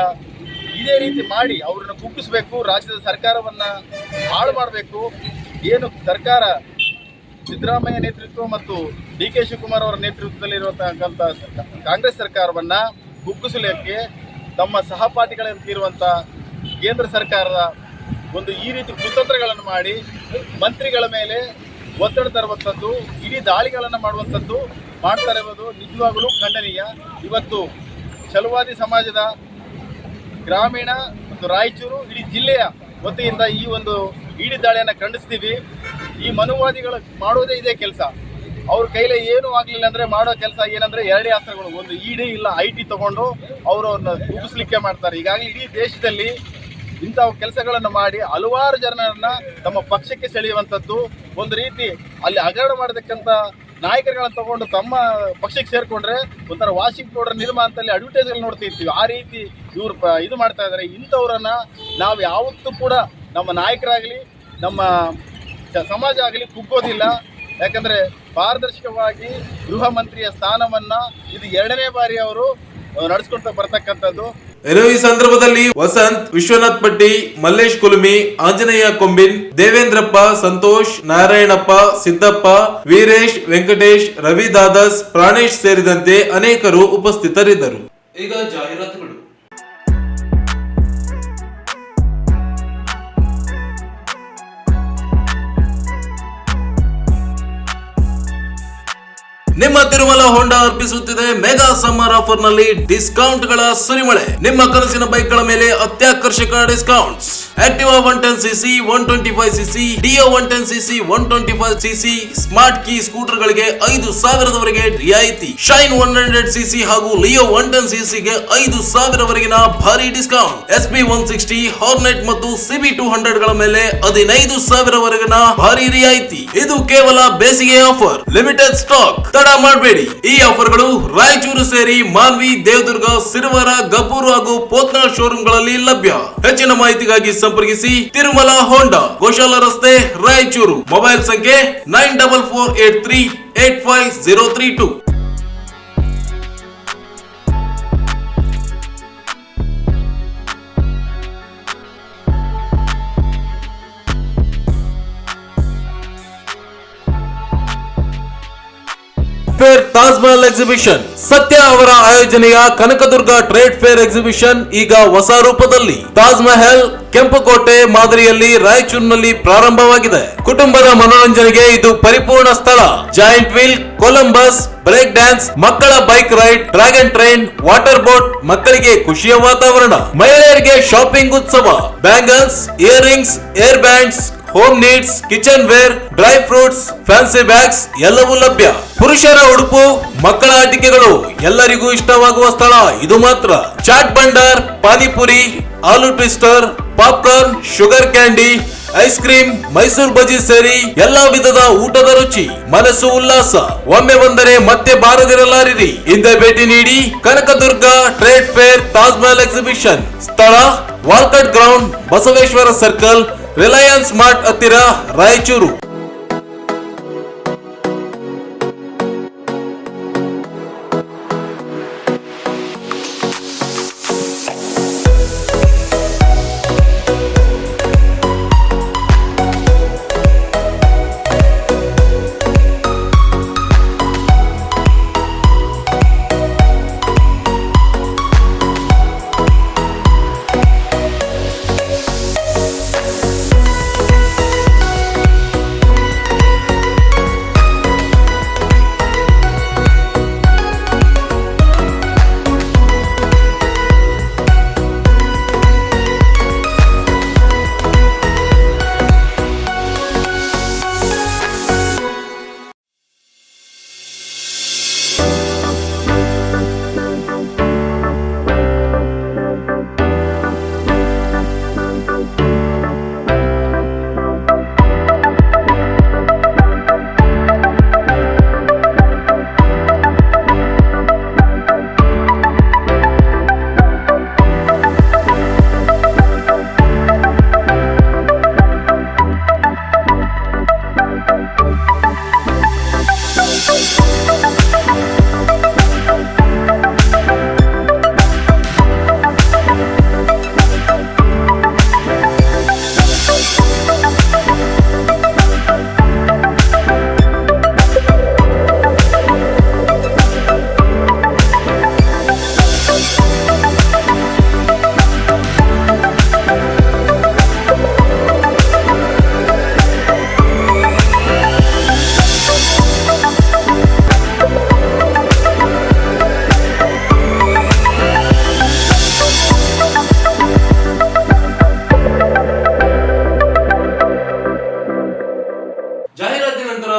ಇದೇ ರೀತಿ ಮಾಡಿ ಅವರನ್ನು ಕುಗ್ಗಿಸ್ಬೇಕು, ರಾಜ್ಯದ ಸರ್ಕಾರವನ್ನ ಹಾಳು ಮಾಡಬೇಕು, ಏನು ಸರ್ಕಾರ ಸಿದ್ದರಾಮಯ್ಯ ನೇತೃತ್ವ ಮತ್ತು ಡಿ ಕೆ ಶಿವಕುಮಾರ್ ಅವರ ನೇತೃತ್ವದಲ್ಲಿರುವಂತಕ್ಕಂಥ ಕಾಂಗ್ರೆಸ್ ಸರ್ಕಾರವನ್ನ ಕುಗ್ಗಿಸಲಿಕ್ಕೆ ತಮ್ಮ ಸಹಪಾಠಿಗಳಂತಿರುವಂಥ ಕೇಂದ್ರ ಸರ್ಕಾರದ ಒಂದು ಈ ರೀತಿ ಕುತಂತ್ರಗಳನ್ನು ಮಾಡಿ ಮಂತ್ರಿಗಳ ಮೇಲೆ ಒತ್ತಡ ತರುವಂಥದ್ದು, ಇಡೀ ದಾಳಿಗಳನ್ನು ಮಾಡುವಂಥದ್ದು ಮಾಡ್ತಾ ಇರೋದು ನಿಜವಾಗಲೂ ಖಂಡನೀಯ. ಇವತ್ತು ಛಲವಾದಿ ಸಮಾಜದ ಗ್ರಾಮೀಣ ಮತ್ತು ರಾಯಚೂರು, ಇಡೀ ಜಿಲ್ಲೆಯ ವತಿಯಿಂದ ಈ ಒಂದು ಇಡೀ ದಾಳಿಯನ್ನು ಖಂಡಿಸ್ತೀವಿ. ಈ ಮನುವಾದಿಗಳು ಮಾಡೋದೇ ಇದೇ ಕೆಲಸ. ಅವ್ರ ಕೈಲೇ ಏನೂ ಆಗಲಿಲ್ಲ ಅಂದರೆ ಮಾಡೋ ಕೆಲಸ ಏನಂದರೆ ಎರಡೇ ಅಸ್ತ್ರಗಳು. ಒಂದು ಇಡಿ ಇಲ್ಲ ಐ ಟಿ ತೊಗೊಂಡು ಅವ್ರನ್ನ ಕುಗ್ಗಿಸ್ಲಿಕ್ಕೆ ಮಾಡ್ತಾರೆ. ಈಗಾಗಲೇ ಇಡೀ ದೇಶದಲ್ಲಿ ಇಂಥ ಕೆಲಸಗಳನ್ನು ಮಾಡಿ ಹಲವಾರು ಜನರನ್ನ ತಮ್ಮ ಪಕ್ಷಕ್ಕೆ ಸೆಳೆಯುವಂಥದ್ದು ಒಂದು ರೀತಿ ಅಲ್ಲಿ ಹಗರಣ ಮಾಡತಕ್ಕಂಥ ನಾಯಕರುಗಳನ್ನ ತಗೊಂಡು ತಮ್ಮ ಪಕ್ಷಕ್ಕೆ ಸೇರಿಕೊಂಡ್ರೆ ಒಂಥರ ವಾಷಿಂಗ್ ಪೌಡರ್ ನಿರ್ಮಾ ಅಂತಲ್ಲಿ ನೋಡ್ತಾ ಇರ್ತೀವಿ. ಆ ರೀತಿ ಇವರು ಇದು ಮಾಡ್ತಾ ಇದ್ದಾರೆ ಇಂಥವ್ರನ್ನ ನಾವು ಯಾವತ್ತೂ ಕೂಡ ನಮ್ಮ ನಾಯಕರಾಗಲಿ, ನಮ್ಮ ಸಮಾಜ ಆಗಲಿ ಕುಗ್ಗೋದಿಲ್ಲ. ಯಾಕಂದರೆ ಪಾರದರ್ಶಕವಾಗಿ ಗೃಹ ಮಂತ್ರಿಯ ಸ್ಥಾನವನ್ನು ಇದು ಎರಡನೇ ಬಾರಿ ಅವರು ನಡೆಸ್ಕೊಳ್ತಾ ಬರ್ತಕ್ಕಂಥದ್ದು. ಈ ಸಂದರ್ಭದಲ್ಲಿ ವಸಂತ್, ವಿಶ್ವನಾಥ್ ಪಟ್ಟಿ ಮಲ್ಲೇಶ್ ಕುಲುಮಿ, ಆಂಜನೇಯ ಕೊಂಬಿನ್, ದೇವೇಂದ್ರಪ್ಪ, ಸಂತೋಷ್, ನಾರಾಯಣಪ್ಪ, ಸಿದ್ದಪ್ಪ, ವೀರೇಶ್, ವೆಂಕಟೇಶ್, ರವಿ ದಾದಸ್, ಪ್ರಾಣೇಶ್ ಸೇರಿದಂತೆ ಅನೇಕರು ಉಪಸ್ಥಿತರಿದ್ದರು. ಈಗ ಜಾಹೀರಾತುಗಳು. ನಿಮ್ಮ ತಿರುಮಲ ಹೋಂಡಾ ಅರ್ಪಿಸುತ್ತಿದೆ ಮೆಗಾ ಸಮ್ಮರ್ ಆಫರ್ನಲ್ಲಿ ಡಿಸ್ಕೌಂಟ್ಗಳ ಸುರಿಮಳೆ. ನಿಮ್ಮ ಕನಸಿನ ಬೈಕ್ಗಳ ಮೇಲೆ ಅತ್ಯಾಕರ್ಷಕ discounts. Activa one ten CC, one twenty five CC, Dio one ten CC, one twenty five CC, smart key scooter ಗಳಿಗೆ ಐದು ಸಾವಿರದವರೆಗೆ ರಿಯಾಯಿತಿ. ಶೈನ್ ಒನ್ ಹಂಡ್ರೆಡ್ ಸಿಸಿ ಹಾಗೂ ಲಿಯೋ ಒನ್ ಟೆನ್ ಸಿಸಿಗೆ ಐದು ಸಾವಿರವರೆಗಿನ ಭಾರಿ discount. S P one sixty, Hornet ಮತ್ತು ಸಿಬಿ ಟೂ ಹಂಡ್ರೆಡ್ಗಳ ಮೇಲೆ ಹದಿನೈದು ಸಾವಿರವರೆಗಿನ ಭಾರಿ ರಿಯಾಯಿತಿ. ಇದು ಕೇವಲ ಬೇಸಿಗೆ ಆಫರ್. Limited stock. ತಡ ಮಾಡಬೇಡಿ. ಈ ಆಫರ್ಗಳು ರಾಯಚೂರು ಸೇರಿ ಮಾನ್ವಿ, ದೇವದುರ್ಗ, ಸಿರುವರ, ಗಬ್ಬೂರು ಹಾಗೂ ಪೋತ್ನ ಶೋರೂಮ್ಗಳಲ್ಲಿ ಲಭ್ಯ. ಹೆಚ್ಚಿನ ಮಾಹಿತಿಗಾಗಿ ಸಂಪರ್ಕಿಸಿ ತಿರುಮಲ, ಹೋಂಡಾ, ಗೋಶಾಲ ರಸ್ತೆ, ರಾಯಚೂರು. ಮೊಬೈಲ್ ಸಂಖ್ಯೆ nine double four eight three eight five zero three two. Fair Taj Mahal exhibition Satya ಅವರ ಆಯೋಜನೆಯ ಕನಕದುರ್ಗ ಟ್ರೇಡ್ ಫೇರ್ ಎಕ್ಸಿಬಿಷನ್ ಈಗ ಹೊಸ ರೂಪದಲ್ಲಿ. ತಾಜ್ಮಹಲ್, ಕೆಂಪುಕೋಟೆ, ಮಾದರಿಯಲ್ಲಿ ರಾಯಚೂರಿನಲ್ಲಿ ಪ್ರಾರಂಭವಾಗಿದೆ. ಕುಟುಂಬದ ಮನೋರಂಜನೆಗೆ ಇದು ಪರಿಪೂರ್ಣ ಸ್ಥಳ. Giant wheel Columbus break dance ಮಕ್ಕಳ bike ride dragon train water boat ಮಕ್ಕಳಿಗೆ ಖುಷಿಯ ವಾತಾವರಣ. ಮಹಿಳೆಯರಿಗೆ ಶಾಪಿಂಗ್ ಉತ್ಸವ. Bangles earrings air bands home needs kitchenware dry fruits fancy bags ಎಲ್ಲವೂ ಲಭ್ಯ. ಪುರುಷರ ಉಡುಪು, ಮಕ್ಕಳ ಆಟಿಕೆಗಳು ಎಲ್ಲರಿಗೂ ಇಷ್ಟವಾಗುವ ಸ್ಥಳ. ಇದು ಮಾತ್ರ. Chaat ಬಂಡರ್, panipuri, aloo twister, popcorn, sugar candy, ice cream, Mysore bajji ಸೇರಿ ಎಲ್ಲಾ ವಿಧದ ಊಟದ ರುಚಿ, ಮನಸ್ಸು ಉಲ್ಲಾಸ. ಒಮ್ಮೆ ಬಂದರೆ ಮತ್ತೆ ಬಾರದಿರಲಾರಿರಿ. ಹಿಂದೆ ಭೇಟಿ ನೀಡಿ Kanakadurga trade fair Taj Mahal exhibition. ಸ್ಥಳ Walkat ground, Basaveshwara circle Reliance Mart ಹತ್ತಿರ ರಾಯಚೂರು.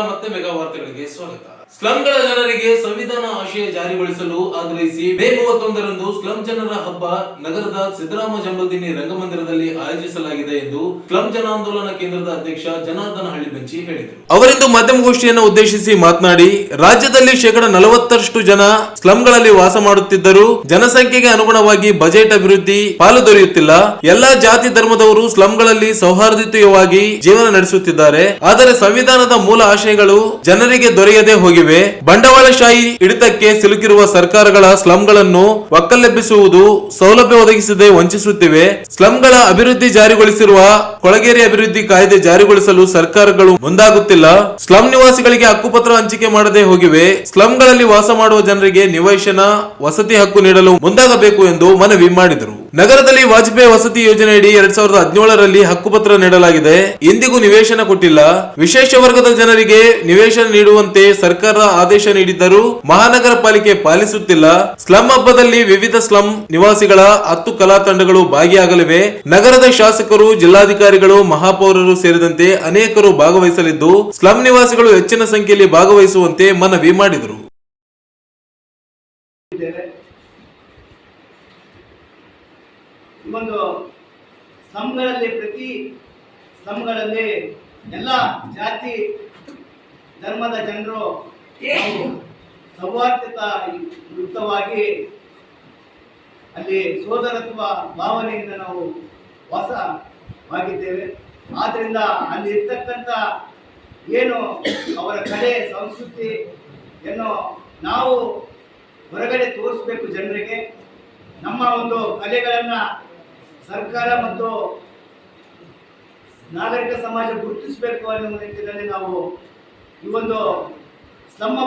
ಮತ್ತೆ ಮೆಗಾ ವಾರ್ತೆಗಳಿಗೆ ಸ್ವಾಗತ. ಆಗ್ರಹಿಸಿ ಮೇ ಮೂವತ್ತೊಂದರಂದು ಸ್ಲಂ ಜನರ ಹಬ್ಬ ನಗರದ ಸಿದ್ದರಾಮ ಜಂಬಲ್ದಿನಿ ರಂಗಮಂದಿರದಲ್ಲಿ ಆಯೋಜಿಸಲಾಗಿದೆ ಎಂದು ಸ್ಲಂ ಜನಾಂದೋಲನ ಕೇಂದ್ರದ ಅಧ್ಯಕ್ಷ ಜನಾರ್ದನ ಹಳ್ಳಿಬೆಂಚಿ ಹೇಳಿದರು. ಅವರಿಂದು ಮಾಧ್ಯಮಗೋಷ್ಠಿಯನ್ನು ಉದ್ದೇಶಿಸಿ ಮಾತನಾಡಿ, ರಾಜ್ಯದಲ್ಲಿ ಶೇಕಡ ನಲವತ್ತರಷ್ಟು ಜನ ಸ್ಲಂಗಳಲ್ಲಿ ವಾಸ ಮಾಡುತ್ತಿದ್ದರು ಜನಸಂಖ್ಯೆಗೆ ಅನುಗುಣವಾಗಿ ಬಜೆಟ್ ಅಭಿವೃದ್ಧಿ ಪಾಲು ದೊರೆಯುತ್ತಿಲ್ಲ. ಎಲ್ಲಾ ಜಾತಿ ಧರ್ಮದವರು ಸ್ಲಂಗಳಲ್ಲಿ ಸೌಹಾರ್ದಯುತವಾಗಿ ಜೀವನ ನಡೆಸುತ್ತಿದ್ದಾರೆ. ಆದರೆ ಸಂವಿಧಾನದ ಮೂಲ ಆಶಯಗಳು ಜನರಿಗೆ ದೊರೆಯದೆ ಹೋಗಿವೆ. ಬಂಡವಾಳಶಾಹಿ ಹಿಡಿತಕ್ಕೆ ಸಿಲುಕಿರುವ ಸರ್ಕಾರಗಳ ಸ್ಲಂಗಳನ್ನು ಒಕ್ಕಲೆಬ್ಬಿಸುವುದು ಸೌಲಭ್ಯ ಒದಗಿಸದೆ ವಂಚಿಸುತ್ತಿವೆ. ಸ್ಲಂಗಳ ಅಭಿವೃದ್ಧಿ ಜಾರಿಗೊಳಿಸಿರುವ ಕೊಳಗೇರಿ ಅಭಿವೃದ್ಧಿ ಕಾಯ್ದೆ ಜಾರಿಗೊಳಿಸಲು ಸರ್ಕಾರಗಳು ಮುಂದಾಗುತ್ತಿಲ್ಲ. ಸ್ಲಂ ನಿವಾಸಿಗಳಿಗೆ ಹಕ್ಕುಪತ್ರ ಹಂಚಿಕೆ ಮಾಡದೆ ಹೋಗಿವೆ. ಸ್ಲಂಗಳಲ್ಲಿ ವಾಸ ಮಾಡುವ ಜನರಿಗೆ ನಿವೇಶನ, ವಸತಿ ಹಕ್ಕು ನೀಡಲು ಮುಂದಾಗಬೇಕು ಎಂದು ಮನವಿ ಮಾಡಿದರು. ನಗರದಲ್ಲಿ ವಾಜಪೇಯಿ ವಸತಿ ಯೋಜನೆಯಡಿ ಎರಡ್ ಸಾವಿರದ ಹದಿನೇಳರಲ್ಲಿ ಹಕ್ಕುಪತ್ರ ನೀಡಲಾಗಿದೆ. ಇಂದಿಗೂ ನಿವೇಶನ ಕೊಟ್ಟಿಲ್ಲ. ವಿಶೇಷ ವರ್ಗದ ಜನರಿಗೆ ನಿವೇಶನ ನೀಡುವಂತೆ ಸರ್ಕಾರ ಆದೇಶ ನೀಡಿದ್ದರೂ ಮಹಾನಗರ ಪಾಲಿಕೆ ಪಾಲಿಸುತ್ತಿಲ್ಲ. ಸ್ಲಂ ಹಬ್ಬದಲ್ಲಿ ವಿವಿಧ ಸ್ಲಂ ನಿವಾಸಿಗಳ ಹತ್ತು ಕಲಾ ತಂಡಗಳು ಭಾಗಿಯಾಗಲಿವೆ. ನಗರದ ಶಾಸಕರು, ಜಿಲ್ಲಾಧಿಕಾರಿಗಳು, ಮಹಾಪೌರರು ಸೇರಿದಂತೆ ಅನೇಕರು ಭಾಗವಹಿಸಲಿದ್ದು, ಸ್ಲಂ ನಿವಾಸಿಗಳು ಹೆಚ್ಚಿನ ಸಂಖ್ಯೆಯಲ್ಲಿ ಭಾಗವಹಿಸುವಂತೆ ಮನವಿ ಮಾಡಿದರು ಇದ್ದೇವೆ ಈ ಒಂದು ಸ್ತಂಭಗಳಲ್ಲಿ ಪ್ರತಿ ಸ್ತಂಭಗಳಲ್ಲಿ ಎಲ್ಲ ಜಾತಿ ಧರ್ಮದ ಜನರು ಸೌಹಾರ್ದತ ಯುಕ್ತವಾಗಿ ಅಲ್ಲಿ ಸೋದರತ್ವ ಭಾವನೆಯಿಂದ ನಾವು ವಾಸವಾಗಿದ್ದೇವೆ ಆದ್ದರಿಂದ ಅಲ್ಲಿ ಇರ್ತಕ್ಕಂಥ ಏನು ಅವರ ಕಲೆ ಸಂಸ್ಕೃತಿ ಏನೋ ನಾವು ಹೊರಗಡೆ ತೋರಿಸ್ಬೇಕು ಜನರಿಗೆ. ನಮ್ಮ ಒಂದು ಕಲೆಗಳನ್ನು ಸರ್ಕಾರ ಮತ್ತು ನಾಗರಿಕ ಸಮಾಜ ಗುರುತಿಸಬೇಕು ಅನ್ನೋ ನಿಟ್ಟಿನಲ್ಲಿ ನಾವು ಈ ಒಂದು ಸ್ಲಮ್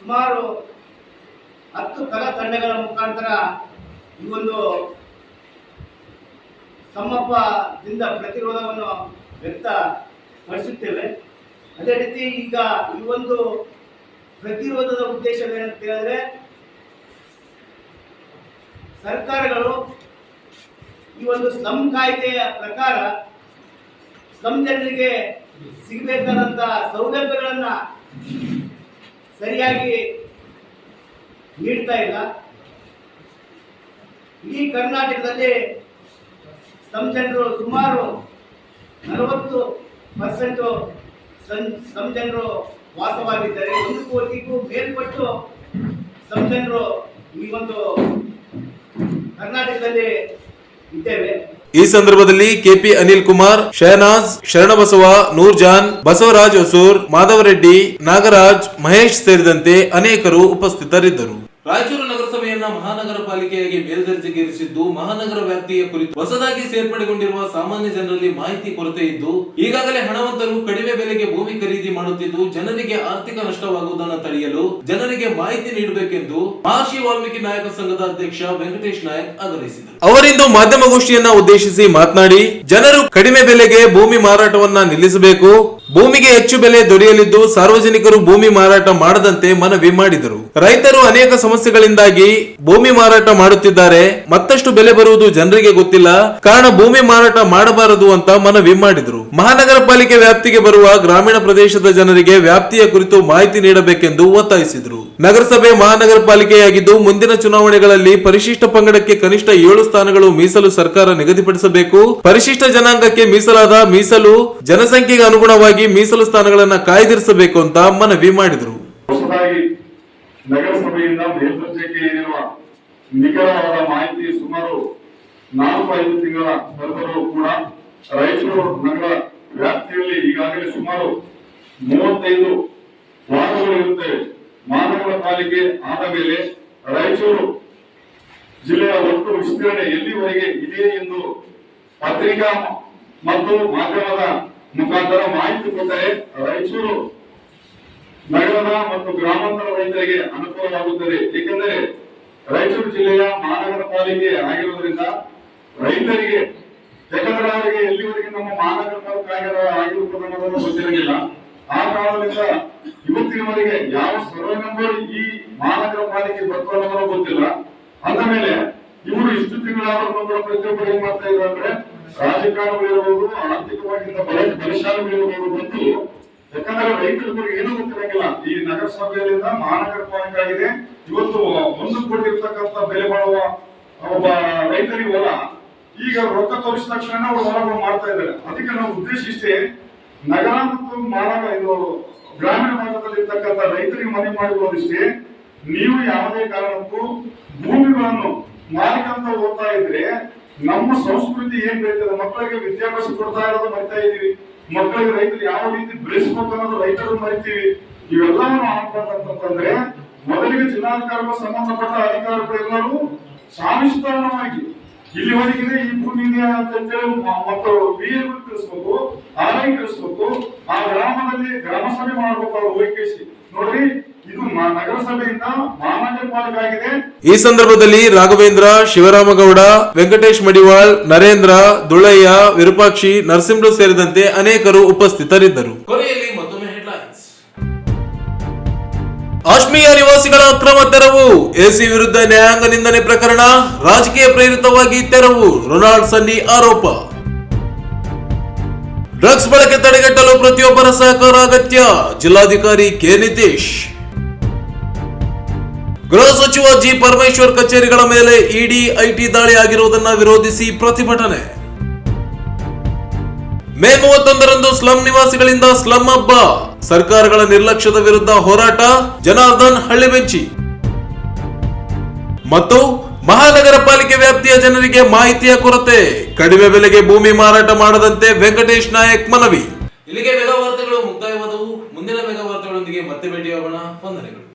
ಸುಮಾರು ಹತ್ತು ಕಲಾ ತಂಡಗಳ ಮುಖಾಂತರ ಈ ಒಂದು ಸಮ್ಮಪ್ಪದಿಂದ ಪ್ರತಿರೋಧವನ್ನು ವ್ಯಕ್ತಪಡಿಸುತ್ತೇವೆ. ಅದೇ ರೀತಿ ಈಗ ಈ ಒಂದು ಪ್ರತಿರೋಧದ ಉದ್ದೇಶವೇನಂತ ಹೇಳಿದ್ರೆ ಸರ್ಕಾರಗಳು ಈ ಒಂದು ಸ್ಲಮ್ ಕಾಯ್ದೆಯ ಪ್ರಕಾರ ಸ್ಲಮ್ ಜನರಿಗೆ ಸಿಗಬೇಕಾದಂತ ಸೌಲಭ್ಯಗಳನ್ನ ಸರಿಯಾಗಿ ನೀಡ್ತಾ ಇಲ್ಲ. ಇಡೀ ಕರ್ನಾಟಕದಲ್ಲಿ ಸ್ಲಮ್ ಜನರು ಸುಮಾರು ನಲವತ್ತು ಪರ್ಸೆಂಟು ಸ್ಲಮ್ ಜನರು ವಾಸವಾಗಿದ್ದಾರೆ. ಒಂದು ಕೋಟಿಗೂ ಮೇಲ್ಪಟ್ಟು ಸ್ಲಮ್ ಜನರು ಈ ಒಂದು ಕರ್ನಾಟಕದಲ್ಲಿ ಈ ಸಂದರ್ಭದಲ್ಲಿ ಕೆಪಿ ಅನಿಲ್ ಕುಮಾರ್, ಶಹನಾಜ್, ಶರಣಬಸವ, ನೂರ್ಜಾನ್, ಬಸವರಾಜ್ ಹೊಸೂರ್, ಮಾಧವರೆಡ್ಡಿ, ನಾಗರಾಜ್, ಮಹೇಶ್ ಸೇರಿದಂತೆ ಅನೇಕರು ಉಪಸ್ಥಿತರಿದ್ದರು. ರಾಯಚೂರು ನಗರಸಭೆಯನ್ನ ಮಹಾನಗರ ಪಾಲಿಕೆಯಾಗಿ ಮೇಲ್ದರ್ಜೆಗೇರಿಸಿದ್ದು, ಮಹಾನಗರ ವ್ಯಾಪ್ತಿಯ ಕುರಿತು ಹೊಸದಾಗಿ ಸೇರ್ಪಡೆಗೊಂಡಿರುವ ಸಾಮಾನ್ಯ ಜನರಲ್ಲಿ ಮಾಹಿತಿ ಕೊರತೆ ಇದ್ದು, ಈಗಾಗಲೇ ಹಣವಂತರು ಕಡಿಮೆ ಬೆಲೆಗೆ ಭೂಮಿ ಖರೀದಿ ಮಾಡುತ್ತಿದ್ದು, ಜನರಿಗೆ ಆರ್ಥಿಕ ನಷ್ಟವಾಗುವುದನ್ನು ತಡೆಯಲು ಜನರಿಗೆ ಮಾಹಿತಿ ನೀಡಬೇಕೆಂದು ಮಹರ್ಷಿ ವಾಲ್ಮೀಕಿ ನಾಯಕ ಸಂಘದ ಅಧ್ಯಕ್ಷ ವೆಂಕಟೇಶ್ ನಾಯಕ್ ಆಗ್ರಹಿಸಿದರು. ಅವರಿಂದು ಮಾಧ್ಯಮಗೋಷ್ಠಿಯನ್ನ ಉದ್ದೇಶಿಸಿ ಮಾತನಾಡಿ, ಜನರು ಕಡಿಮೆ ಬೆಲೆಗೆ ಭೂಮಿ ಮಾರಾಟವನ್ನ ನಿಲ್ಲಿಸಬೇಕು ಭೂಮಿಗೆ ಹೆಚ್ಚು ಬೆಲೆ ದೊರೆಯಲಿದ್ದು ಸಾರ್ವಜನಿಕರು ಭೂಮಿ ಮಾರಾಟ ಮಾಡದಂತೆ ಮನವಿ ಮಾಡಿದರು. ರೈತರು ಅನೇಕ ಸಮಸ್ಯೆಗಳಿಂದಾಗಿ ಭೂಮಿ ಮಾರಾಟ ಮಾಡುತ್ತಿದ್ದಾರೆ. ಮತ್ತಷ್ಟು ಬೆಲೆ ಬರುವುದು ಜನರಿಗೆ ಗೊತ್ತಿಲ್ಲ. ಕಾರಣ ಭೂಮಿ ಮಾರಾಟ ಮಾಡಬಾರದು ಅಂತ ಮನವಿ ಮಾಡಿದರು. ಮಹಾನಗರ ಪಾಲಿಕೆ ವ್ಯಾಪ್ತಿಗೆ ಬರುವ ಗ್ರಾಮೀಣ ಪ್ರದೇಶದ ಜನರಿಗೆ ವ್ಯಾಪ್ತಿಯ ಕುರಿತು ಮಾಹಿತಿ ನೀಡಬೇಕೆಂದು ಒತ್ತಾಯಿಸಿದರು. ನಗರಸಭೆ ಮಹಾನಗರ ಪಾಲಿಕೆಯಾಗಿದ್ದು ಮುಂದಿನ ಚುನಾವಣೆಗಳಲ್ಲಿ ಪರಿಶಿಷ್ಟ ಪಂಗಡಕ್ಕೆ ಕನಿಷ್ಠ ಏಳು ಸ್ಥಾನಗಳು ಮೀಸಲು ಸರ್ಕಾರ ನಿಗದಿಪಡಿಸಬೇಕು. ಪರಿಶಿಷ್ಟ ಜನಾಂಗಕ್ಕೆ ಮೀಸಲಾದ ಮೀಸಲು ಜನಸಂಖ್ಯೆಗೆ ಅನುಗುಣವಾಗಿ ಮೀಸಲು ಸ್ಥಾನಗಳನ್ನು ಕಾಯ್ದಿರಿಸಬೇಕು ಅಂತ ಮನವಿ ಮಾಡಿದರು. ನಿಖರವಾದ ಮಾಹಿತಿ ಸುಮಾರು ನಾಲ್ಕು ಐದು ಕೂಡ ರಾಯಚೂರು ನಗರ ವ್ಯಾಪ್ತಿಯಲ್ಲಿ ಈಗಾಗಲೇ ಸುಮಾರು ಮೂವತ್ತೈದು ವಾರ್ಡ್ಗಳು ಇರುತ್ತವೆ ಮಹಾನಗರ ಪಾಲಿಕೆ ಆದ ಮೇಲೆ ರಾಯಚೂರು ಜಿಲ್ಲೆಯ ಒಟ್ಟು ವಿಸ್ತೀರ್ಣ ಎಲ್ಲಿವರೆಗೆ ಇದೆ ಎಂದು ಪತ್ರಿಕಾ ಮತ್ತು ಮಾಧ್ಯಮದ ಮುಖಾಂತರ ಮಾಹಿತಿ ಕೊಟ್ಟರೆ ರಾಯಚೂರು ನಗರದ ಮತ್ತು ಗ್ರಾಮಾಂತರ ರೈತರಿಗೆ ಅನುಕೂಲವಾಗುತ್ತದೆ. ಏಕೆಂದರೆ ರಾಯಚೂರು ಜಿಲ್ಲೆಯ ಮಹಾನಗರ ಪಾಲಿಕೆ ಆಗಿರುವುದರಿಂದ ರೈತರಿಗೆ, ಯಾಕಂದ್ರೆ ಅವರಿಗೆ ಎಲ್ಲಿವರೆಗೆ ನಮ್ಮ ಮಹಾನಗರ ಪಾಲಿಕೆ ಆಗಿರೋ ಆಗಿರುತ್ತದೆ ಅನ್ನೋದನ್ನು ಗೊತ್ತಿರಲಿಲ್ಲ. ಆ ಕಾರಣದಿಂದ ಇವತ್ತಿನವರೆಗೆ ಯಾವ ಸರ್ವೆ ನಂಬರ್ ಈ ಮಹಾನಗರ ಪಾಲಿಕೆ ಬರ್ತದೆ ಗೊತ್ತಿಲ್ಲ. ಅಂದ ಮೇಲೆ ಇವರು ಇಷ್ಟು ತಿಂಗಳ ಪ್ರತಿಯೊಬ್ಬರು ಏನ್ ಮಾಡ್ತಾ ಇದ್ದಾರೆ ಅಂದ್ರೆ ಆರ್ಥಿಕವಾಗಿ ಬಲ ಬಲಶಾಲಿಗಳಿರ್ಬೋದು ಬಂದು, ಯಾಕಂದ್ರೆ ಬಗ್ಗೆ ಏನೂ ಗೊತ್ತಿರಂಗಿಲ್ಲ. ಈ ನಗರಸಭೆಯಿಂದ ಮಹಾನಗರ ಪಾಲಿಕೆ ಆಗಿದೆ. ಇವತ್ತು ಒಂದು ಕೋಟಿ ಇರ್ತಕ್ಕಂಥ ಬೆಲೆ ಮಾಡುವ ಒಬ್ಬ ರೈತರಿಗೆ ಹೊಲ, ಈಗ ರೊಕ್ಕ ತೋರಿಸಿದ ತಕ್ಷಣ ಅವ್ರು ಮಾಡ್ತಾ ಇದ್ದಾರೆ. ಅದಕ್ಕೆ ನಾವು ಉದ್ದೇಶ ನಗರ ಮತ್ತು ಇದು ಗ್ರಾಮೀಣ ಭಾಗದಲ್ಲಿ ಇರ್ತಕ್ಕಂಥ ರೈತರಿಗೆ ಮನೆ ಮಾಡಿರುವುದಿಷ್ಟೇ ನೀವು ಯಾವುದೇ ಕಾರಣಕ್ಕೂ ಭೂಮಿಗಳನ್ನು ಮಾರ್ಕಂತ ಹೋಗ್ತಾ ಇದ್ರೆ ನಮ್ಮ ಸಂಸ್ಕೃತಿ ಏನ್ ಬೆಳೀತದೆ ಮಕ್ಕಳಿಗೆ ವಿದ್ಯಾಭ್ಯಾಸ ಕೊಡ್ತಾ ಇರೋದು ಮರಿತಾ ಇದೀವಿ ಮಕ್ಕಳಿಗೆ ರೈತರು ಯಾವ ರೀತಿ ಬೆಳೆಸ್ಬೇಕು ಅನ್ನೋದು ರೈತರು ಮರಿತೀವಿ. ಇವೆಲ್ಲವನ್ನು ಆಗ್ಬೇಕಂತಂದ್ರೆ ಮೊದಲಿಗೆ ಜಿಲ್ಲಾಧಿಕಾರಿಗಳು ಸಂಬಂಧಪಟ್ಟ ಅಧಿಕಾರಿಗಳು ಎಲ್ಲರೂ ಇಲ್ಲಿ ಒಳಗಿದೆ ಈ ಭೂಮಿ ಅಂತಂದ್ರೆ ಅಂತ ಹೇಳಿ ಮತ್ತು ಬಿ ತಿಳಿಸ್ಬೇಕು ಆರ್ ಐ ತಿಳಿಸ್ಬೇಕು ಆ ಗ್ರಾಮದಲ್ಲಿ ಗ್ರಾಮ ಸಭೆ ಮಾಡ್ಬೇಕು ಅವ್ರು ಹೋಗಿ ನೋಡ್ರಿ ಇದು ಮ- ನಗರಸಭೆಯಿಂದ ಮಹಾನಗರ ಪಾಲಿಕೆ ಆಗಿದೆ ಈ ಸಂದರ್ಭದಲ್ಲಿ ರಾಘವೇಂದ್ರ ಶಿವರಾಮಗೌಡ ವೆಂಕಟೇಶ್ ಮಡಿವಾಳ್ ನರೇಂದ್ರ ದುಳಯ್ಯ ವಿರೂಪಾಕ್ಷಿ ನರಸಿಂಹರು ಸೇರಿದಂತೆ ಅನೇಕರು ಉಪಸ್ಥಿತರಿದ್ದರು. ಕೊನೆಯಲ್ಲಿ ಕಾಶ್ಮೀರ ನಿವಾಸಿಗಳ ಅಕ್ರಮ ತೆರವು, ಎಸಿ ವಿರುದ್ಧ ನ್ಯಾಯಾಂಗ ನಿಂದನೆ ಪ್ರಕರಣ, ರಾಜಕೀಯ ಪ್ರೇರಿತವಾಗಿ ತೆರವು, ರೊನಾಲ್ಡ್ ಸನ್ನಿ ಆರೋಪ. ಡ್ರಗ್ಸ್ ಬಳಕೆ ತಡೆಗಟ್ಟಲು ಪ್ರತಿಯೊಬ್ಬರ ಸಹಕಾರ ಅಗತ್ಯ, ಜಿಲ್ಲಾಧಿಕಾರಿ ಕೆ ನಿತೀಶ್. ಗೃಹ ಸಚಿವ ಜಿ ಪರಮೇಶ್ವರ್ ಕಚೇರಿಗಳ ಮೇಲೆ ಇಡಿ, ಐಟಿ ದಾಳಿ ಆಗಿರುವುದನ್ನು ವಿರೋಧಿಸಿ ಪ್ರತಿಭಟನೆ. ಮೇ ಮೂವತ್ತೊಂದರಂದು ಸ್ಲಂ ನಿವಾಸಿಗಳಿಂದ ಸ್ಲಂ ಹಬ್ಬ. ಸರ್ಕಾರಗಳ ನಿರ್ಲಕ್ಷ್ಯದ ವಿರುದ್ಧ ಹೋರಾಟ, ಜನಾರ್ದನ್ ಹಳ್ಳಿಬೆಂಚಿ ಮತ್ತು ಮಹಾನಗರ ಪಾಲಿಕೆ ವ್ಯಾಪ್ತಿಯ ಜನರಿಗೆ ಮಾಹಿತಿಯ ಕೊರತೆ. ಕಡಿಮೆ ಬೆಲೆಗೆ ಭೂಮಿ ಮಾರಾಟ ಮಾಡದಂತೆ ವೆಂಕಟೇಶ್ ನಾಯಕ್ ಮನವಿ. ಇಲ್ಲಿಗೆ ಮೆಗಾ ವಾರ್ತೆಗಳು ಮುಕ್ತಾಯವಾದವು. ಮುಂದಿನ ಮೆಗಾ ವಾರ್ತೆಗಳೊಂದಿಗೆ ಮತ್ತೆ ಭೇಟಿಯಾಗೋಣ. ವಂದನೆಗಳು.